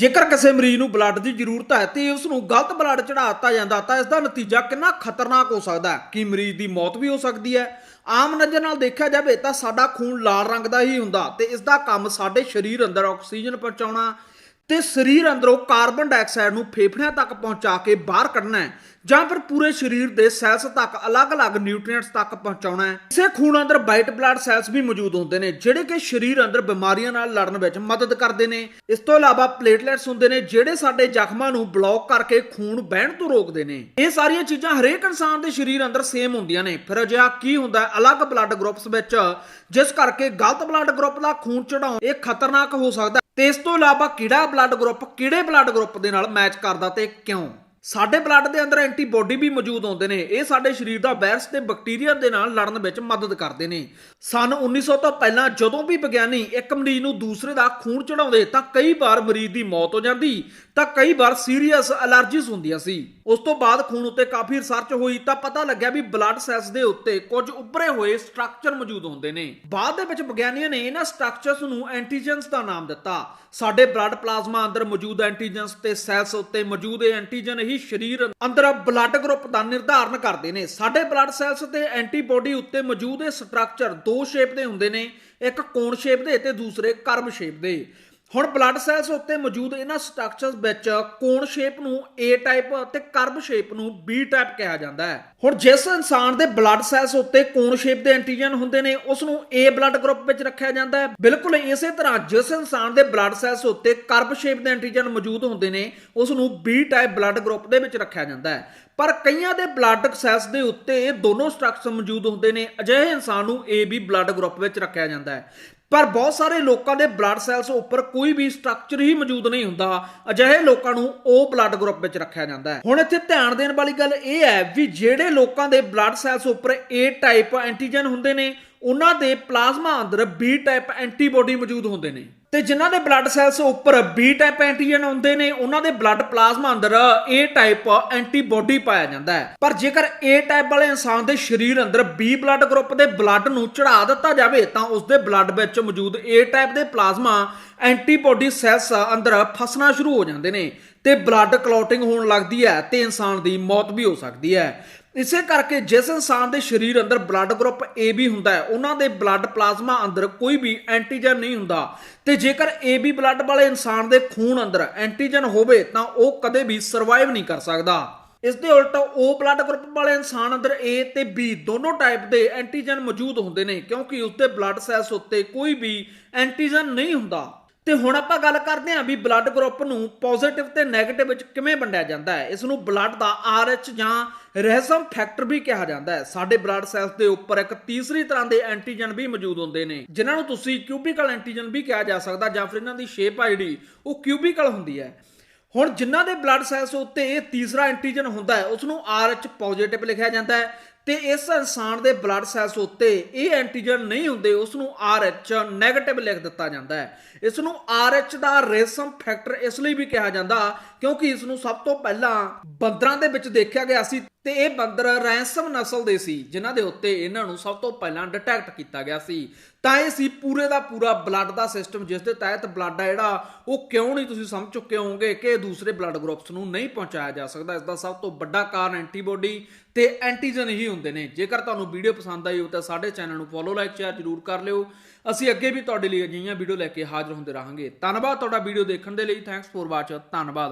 ਜੇਕਰ ਕਿਸੇ ਮਰੀਜ਼ ਨੂੰ ਬਲੱਡ ਦੀ ਜ਼ਰੂਰਤ ਹੈ ਤੇ ਉਸ ਨੂੰ ਗਲਤ ਬਲੱਡ ਚੜਾ ਦਿੱਤਾ ਜਾਂਦਾ ਤਾਂ ਇਸ ਦਾ ਨਤੀਜਾ ਕਿੰਨਾ ਖਤਰਨਾਕ ਹੋ ਸਕਦਾ ਹੈ? ਕਿ ਮਰੀਜ਼ ਦੀ ਮੌਤ ਵੀ ਹੋ ਸਕਦੀ ਹੈ? ਆਮ ਨਜ਼ਰ ਨਾਲ ਦੇਖਿਆ ਜਾਵੇ ਤਾਂ ਸਾਡਾ ਖੂਨ ਲਾਲ ਰੰਗ ਦਾ ਹੀ ਹੁੰਦਾ ਤੇ ਇਸ ਦਾ ਕੰਮ ਸਾਡੇ ਸਰੀਰ ਅੰਦਰ ਆਕਸੀਜਨ ਪਹੁੰਚਾਉਣਾ ਤੇ ਸਰੀਰ ਅੰਦਰੋਂ ਕਾਰਬਨ ਡਾਈਆਕਸਾਈਡ ਨੂੰ ਫੇਫੜਿਆਂ ਤੱਕ ਪਹੁੰਚਾ ਕੇ ਬਾਹਰ ਕੱਢਣਾ ਹੈ, ਜਾਂ ਫਿਰ ਪੂਰੇ ਸਰੀਰ ਦੇ ਸੈਲਸ ਤੱਕ ਅਲੱਗ-ਅਲੱਗ ਨਿਊਟ੍ਰੀਐਂਟਸ ਤੱਕ ਪਹੁੰਚਾਉਣਾ ਹੈ। ਇਸੇ ਖੂਨ ਅੰਦਰ ਵਾਈਟ ਬਲੱਡ ਸੈਲਸ ਵੀ ਮੌਜੂਦ ਹੁੰਦੇ ਨੇ, ਜਿਹੜੇ ਕਿ ਸਰੀਰ ਅੰਦਰ ਬਿਮਾਰੀਆਂ ਨਾਲ ਲੜਨ ਵਿੱਚ ਮਦਦ ਕਰਦੇ ਨੇ। ਇਸ ਤੋਂ ਇਲਾਵਾ ਪਲੇਟਲੈਟਸ ਹੁੰਦੇ ਨੇ, ਜਿਹੜੇ ਸਾਡੇ ਜ਼ਖਮਾਂ ਨੂੰ ਬਲੌਕ ਕਰਕੇ ਖੂਨ ਵਹਿਣ ਤੋਂ ਰੋਕਦੇ ਨੇ। ਇਹ ਸਾਰੀਆਂ ਚੀਜ਼ਾਂ ਹਰੇਕ ਇਨਸਾਨ ਦੇ ਸਰੀਰ ਅੰਦਰ ਸੇਮ ਹੁੰਦੀਆਂ ਨੇ। ਫਿਰ ਅਜਿਹਾ ਕੀ ਹੁੰਦਾ ਅਲੱਗ ਬਲੱਡ ਗਰੁੱਪਸ ਵਿੱਚ, ਜਿਸ ਕਰਕੇ ਗਲਤ ਬਲੱਡ ਗਰੁੱਪ ਦਾ ਖੂਨ ਚੜਾਉਣ ਇਹ ਖਤਰਨਾਕ ਹੋ ਸਕਦਾ ਤੇ ਇਸ ਤੋਂ ਇਲਾਵਾ ਕਿਹੜਾ ਬਲੱਡ ਗਰੁੱਪ ਕਿਹੜੇ ਬਲੱਡ ਗਰੁੱਪ ਦੇ ਨਾਲ ਮੈਚ ਕਰਦਾ ਤੇ ਕਿਉਂ? ਸਾਡੇ ਬਲੱਡ ਦੇ ਅੰਦਰ ਐਂਟੀਬਾਡੀ ਵੀ ਮੌਜੂਦ ਹੁੰਦੇ ਨੇ। ਇਹ ਸਾਡੇ ਸਰੀਰ ਦਾ ਵਾਇਰਸ ਤੇ ਬੈਕਟੀਰੀਆ ਦੇ ਨਾਲ ਲੜਨ ਵਿੱਚ ਮਦਦ ਕਰਦੇ ਨੇ। ਸਨ 1900 ਤੋਂ ਪਹਿਲਾਂ ਜਦੋਂ ਵੀ ਵਿਗਿਆਨੀ ਇੱਕ ਮਰੀਜ਼ ਨੂੰ ਦੂਸਰੇ ਦਾ ਖੂਨ ਚੜਾਉਂਦੇ ਤਾਂ ਕਈ ਵਾਰ ਮਰੀਜ਼ ਦੀ ਮੌਤ ਹੋ ਜਾਂਦੀ, ਤਾਂ ਕਈ ਵਾਰ ਸੀਰੀਅਸ ਅਲਰਜੀਜ਼ ਹੁੰਦੀਆਂ ਸੀ। ਉਸ ਤੋਂ ਬਾਅਦ ਖੂਨ ਉੱਤੇ ਕਾਫੀ ਰਿਸਰਚ ਹੋਈ, ਤਾਂ ਪਤਾ ਲੱਗਿਆ ਵੀ ਬਲੱਡ ਸੈਲਸ ਦੇ ਉੱਤੇ ਕੁਝ ਉੱਭਰੇ ਹੋਏ ਸਟਰਕਚਰ ਮੌਜੂਦ ਹੁੰਦੇ ਨੇ। ਬਾਅਦ ਦੇ ਵਿੱਚ ਵਿਗਿਆਨੀਆਂ ਨੇ ਇਹਨਾਂ ਸਟਰਕਚਰਸ ਨੂੰ ਐਂਟੀਜਨਸ ਦਾ ਨਾਮ ਦਿੱਤਾ। ਸਾਡੇ ਬਲੱਡ ਪਲਾਜ਼ਮਾ ਅੰਦਰ ਮੌਜੂਦ ਐਂਟੀਜਨਸ ਤੇ ਸੈਲਸ ਉੱਤੇ ਮੌਜੂਦ ਇਹ ਐਂਟੀਜਨ ਹੀ ਸਰੀਰ ਅੰਦਰ ਬਲੱਡ ਗਰੁੱਪ ਦਾ ਨਿਰਧਾਰਨ ਕਰਦੇ ਨੇ। ਸਾਡੇ ਬਲੱਡ ਸੈਲਸ ਤੇ ਐਂਟੀਬਾਡੀ ਉੱਤੇ ਮੌਜੂਦ ਇਹ ਸਟਰਕਚਰ ਦੋ ਸ਼ੇਪ ਦੇ ਹੁੰਦੇ ਨੇ। ਇੱਕ ਕੋਣ ਸ਼ੇਪ ਦੇ ਤੇ ਦੂਸਰੇ ਕਰਵ ਸ਼ੇਪ ਦੇ। ਹੁਣ ਬਲੱਡ ਸੈਲਸ ਉੱਤੇ ਮੌਜੂਦ ਇਹਨਾਂ ਸਟਰਕਚਰਸ ਵਿੱਚ ਕੋਣ ਸ਼ੇਪ ਨੂੰ A ਟਾਈਪ ਅਤੇ ਕਰਵ ਸ਼ੇਪ ਨੂੰ B ਟਾਈਪ ਕਿਹਾ ਜਾਂਦਾ ਹੈ। ਹੁਣ ਜਿਸ ਇਨਸਾਨ ਦੇ ਬਲੱਡ ਸੈਲਸ ਉੱਤੇ ਕੋਣ ਸ਼ੇਪ ਦੇ ਐਂਟੀਜਨ ਹੁੰਦੇ ਨੇ ਉਸ ਨੂੰ A ਬਲੱਡ ਗਰੁੱਪ ਵਿੱਚ ਰੱਖਿਆ ਜਾਂਦਾ ਹੈ। ਬਿਲਕੁਲ ਇਸੇ ਤਰ੍ਹਾਂ ਜਿਸ ਇਨਸਾਨ ਦੇ ਬਲੱਡ ਸੈਲਸ ਉੱਤੇ ਕਰਵ ਸ਼ੇਪ ਦੇ ਐਂਟੀਜਨ ਮੌਜੂਦ ਹੁੰਦੇ ਨੇ ਉਸ ਨੂੰ B ਟਾਈਪ ਬਲੱਡ ਗਰੁੱਪ ਦੇ ਵਿੱਚ ਰੱਖਿਆ ਜਾਂਦਾ ਹੈ। ਪਰ ਕਈਆਂ ਦੇ ਬਲੱਡ ਸੈਲਸ ਦੇ ਉੱਤੇ ਇਹ ਦੋਨੋਂ ਸਟਰਕਚਰ ਮੌਜੂਦ ਹੁੰਦੇ ਨੇ, ਅਜਿਹੇ ਇਨਸਾਨ ਨੂੰ AB ਬਲੱਡ ਗਰੁੱਪ ਵਿੱਚ ਰੱਖਿਆ ਜਾਂਦਾ ਹੈ। ਪਰ ਬਹੁਤ ਸਾਰੇ ਲੋਕਾਂ ਦੇ ਬਲੱਡ ਸੈਲਸ ਉੱਪਰ ਕੋਈ ਵੀ ਸਟਰਕਚਰ ਹੀ ਮੌਜੂਦ ਨਹੀਂ ਹੁੰਦਾ। ਅਜਿਹੇ ਲੋਕਾਂ ਨੂੰ O ਬਲੱਡ ਗਰੁੱਪ ਵਿੱਚ ਰੱਖਿਆ ਜਾਂਦਾ ਹੈ। ਹੁਣ ਇੱਥੇ ਧਿਆਨ ਦੇਣ ਵਾਲੀ ਗੱਲ ਇਹ ਹੈ ਵੀ ਜਿਹੜੇ ਲੋਕਾਂ ਦੇ ਬਲੱਡ ਸੈਲਸ ਉੱਪਰ A ਟਾਈਪ ਐਂਟੀਜਨ ਹੁੰਦੇ ਨੇ, ਉਹਨਾਂ ਦੇ ਪਲਾਜ਼ਮਾ ਅੰਦਰ B ਟਾਈਪ ਐਂਟੀਬਾਡੀ ਮੌਜੂਦ ਹੁੰਦੇ ਨੇ। ਤੇ ਜਿਨ੍ਹਾਂ ਦੇ ਬਲੱਡ ਸੈਲਸ ਉੱਪਰ ਬੀ ਟਾਈਪ ਐਂਟੀਜਨ ਹੁੰਦੇ ਨੇ, ਉਹਨਾਂ ਦੇ ਬਲੱਡ ਪਲਾਜ਼ਮਾ ਅੰਦਰ ਏ ਟਾਈਪ ਐਂਟੀਬਾਡੀ ਪਾਇਆ ਜਾਂਦਾ ਹੈ। ਪਰ ਜੇਕਰ ਏ ਟਾਈਪ ਵਾਲੇ ਇਨਸਾਨ ਦੇ ਸਰੀਰ ਅੰਦਰ ਬੀ ਬਲੱਡ ਗਰੁੱਪ ਦੇ ਬਲੱਡ ਨੂੰ ਚੜਾ ਦਿੱਤਾ ਜਾਵੇ, ਤਾਂ ਉਸ ਦੇ ਬਲੱਡ ਵਿੱਚ ਮੌਜੂਦ ਏ ਟਾਈਪ ਦੇ ਪਲਾਜ਼ਮਾ ਐਂਟੀਬਾਡੀ ਸੈਲਸ ਅੰਦਰ ਫਸਣਾ ਸ਼ੁਰੂ ਹੋ ਜਾਂਦੇ ਨੇ ਤੇ ਬਲੱਡ ਕਲੌਟਿੰਗ ਹੋਣ ਲੱਗਦੀ ਹੈ ਤੇ ਇਨਸਾਨ ਦੀ ਮੌਤ ਵੀ ਹੋ ਸਕਦੀ ਹੈ। ਇਸੇ ਕਰਕੇ ਜਿਸ ਇਨਸਾਨ ਦੇ ਸਰੀਰ ਅੰਦਰ ਬਲੱਡ ਗਰੁੱਪ AB ਹੁੰਦਾ ਹੈ, ਉਹਨਾਂ ਦੇ ਬਲੱਡ ਪਲਾਜ਼ਮਾ ਅੰਦਰ ਕੋਈ ਵੀ ਐਂਟੀਜਨ ਨਹੀਂ ਹੁੰਦਾ। ਤੇ ਜੇਕਰ AB ਬਲੱਡ ਵਾਲੇ ਇਨਸਾਨ ਦੇ ਖੂਨ ਅੰਦਰ ਐਂਟੀਜਨ ਹੋਵੇ, ਤਾਂ ਉਹ ਕਦੇ ਵੀ ਸਰਵਾਈਵ ਨਹੀਂ ਕਰ ਸਕਦਾ। ਇਸ ਦੇ ਉਲਟ O ਬਲੱਡ ਗਰੁੱਪ ਵਾਲੇ ਇਨਸਾਨ ਅੰਦਰ A ਤੇ B ਦੋਨੋਂ ਟਾਈਪ ਦੇ ਐਂਟੀਜਨ ਮੌਜੂਦ ਹੁੰਦੇ ਨੇ, ਕਿਉਂਕਿ ਉਸ ਦੇ ਬਲੱਡ ਸੈਲਸ ਉੱਤੇ ਕੋਈ ਵੀ ਐਂਟੀਜਨ ਨਹੀਂ ਹੁੰਦਾ। ਤੇ ਹੁਣ ਆਪਾਂ ਗੱਲ ਕਰਦੇ ਹਾਂ ਵੀ ਬਲੱਡ ਗਰੁੱਪ ਨੂੰ ਪੋਜ਼ਿਟਿਵ ਤੇ 네ਗੇਟਿਵ ਵਿੱਚ ਕਿਵੇਂ ਵੰਡਿਆ ਜਾਂਦਾ ਹੈ। ਇਸ ਨੂੰ ਬਲੱਡ ਦਾ RH ਜਾਂ ਰਹਿਸਮ ਫੈਕਟਰ ਵੀ ਕਿਹਾ ਜਾਂਦਾ ਹੈ। ਸਾਡੇ ਬਲੱਡ ਸੈਲਸ ਦੇ ਉੱਪਰ ਇੱਕ ਤੀਸਰੀ ਤਰ੍ਹਾਂ ਦੇ ਐਂਟੀਜਨ ਵੀ ਮੌਜੂਦ ਹੁੰਦੇ ਨੇ, ਜਿਨ੍ਹਾਂ ਨੂੰ ਤੁਸੀਂ ਕਿਊਬਿਕਲ ਐਂਟੀਜਨ ਵੀ ਕਿਹਾ ਜਾ ਸਕਦਾ ਜਾਂ ਫਿਰ ਇਹਨਾਂ ਦੀ ਸ਼ੇਪ ਆ ਜਿਹੜੀ, ਉਹ ਕਿਊਬਿਕਲ ਹੁੰਦੀ ਹੈ। ਹੁਣ ਜਿਨ੍ਹਾਂ ਦੇ ਬਲੱਡ ਸੈਲਸ ਉੱਤੇ ਇਹ ਤੀਸਰਾ ਐਂਟੀਜਨ ਹੁੰਦਾ ਹੈ ਉਸ ਨੂੰ RH ਪੋਜ਼ਿਟਿਵ ਲਿਖਿਆ ਜਾਂਦਾ ਹੈ। ਤੇ ਇਸ ਇਨਸਾਨ ਦੇ ਬਲੱਡ ਸੈਲਸ ਉੱਤੇ ਇਹ ਐਂਟੀਜਨ ਨਹੀਂ ਹੁੰਦੇ ਉਸ ਨੂੰ RH 네ਗੇਟਿਵ ਲਿਖ ਦਿੱਤਾ ਜਾਂਦਾ ਹੈ। ਇਸ ਨੂੰ RH ਦਾ ਰੇਸਮ ਫੈਕਟਰ ਇਸ ਲਈ ਵੀ ਕਿਹਾ ਜਾਂਦਾ ਕਿਉਂਕਿ ਇਸ ਨੂੰ ਸਭ ਤੋਂ ਪਹਿਲਾਂ ਬੰਦਰਾਂ ਦੇ ਵਿੱਚ ਦੇਖਿਆ ਗਿਆ ਸੀ ਤੇ ਇਹ ਬੰਦਰ ਰੈਂਸਮ ਨਸਲ ਦੇ ਸੀ, ਜਿਨ੍ਹਾਂ ਦੇ ਉੱਤੇ ਇਹਨਾਂ ਨੂੰ ਸਭ ਤੋਂ ਪਹਿਲਾਂ ਡਿਟੈਕਟ ਕੀਤਾ ਗਿਆ ਸੀ। ਤਾਂ ਇਹ ਸੀ ਪੂਰੇ ਦਾ ਪੂਰਾ ਬਲੱਡ ਦਾ ਸਿਸਟਮ ਜਿਸ ਦੇ ਤਹਿਤ ਬਲੱਡ ਆ ਜਿਹੜਾ, ਉਹ ਕਿਉਂ ਨਹੀਂ ਤੁਸੀਂ ਸਮਝ ਚੁੱਕੇ ਹੋਵੋਗੇ ਕਿ ਦੂਸਰੇ ਬਲੱਡ ਗਰੁੱਪਸ ਨੂੰ ਨਹੀਂ ਪਹੁੰਚਾਇਆ ਜਾ ਸਕਦਾ। ਇਸ ਦਾ ਸਭ ਤੋਂ ਵੱਡਾ ਕਾਰਨ ਐਂਟੀਬੋਡੀ ਤੇ ਐਂਟੀਜਨ ਹੀ ਹੁੰਦੇ ਨੇ। ਜੇਕਰ ਤੁਹਾਨੂੰ ਵੀਡੀਓ ਪਸੰਦ ਆਈ ਹੋ ਤਾਂ ਸਾਡੇ ਚੈਨਲ ਨੂੰ ਫੋਲੋ ਲਾਈਕ ਸ਼ੇਅਰ ਜ਼ਰੂਰ ਕਰ ਲਿਓ। ਅਸੀਂ ਅੱਗੇ ਵੀ ਤੁਹਾਡੇ ਲਈ ਅਜਿਹੀਆਂ ਵੀਡੀਓ ਲੈ ਕੇ ਹਾਜ਼ਰ ਹੁੰਦੇ ਰਹਾਂਗੇ। ਧੰਨਵਾਦ ਤੁਹਾਡਾ ਵੀਡੀਓ ਦੇਖਣ ਦੇ ਲਈ। ਥੈਂਕਸ ਫੋਰ ਵਾਚ ਧੰਨਵਾਦ।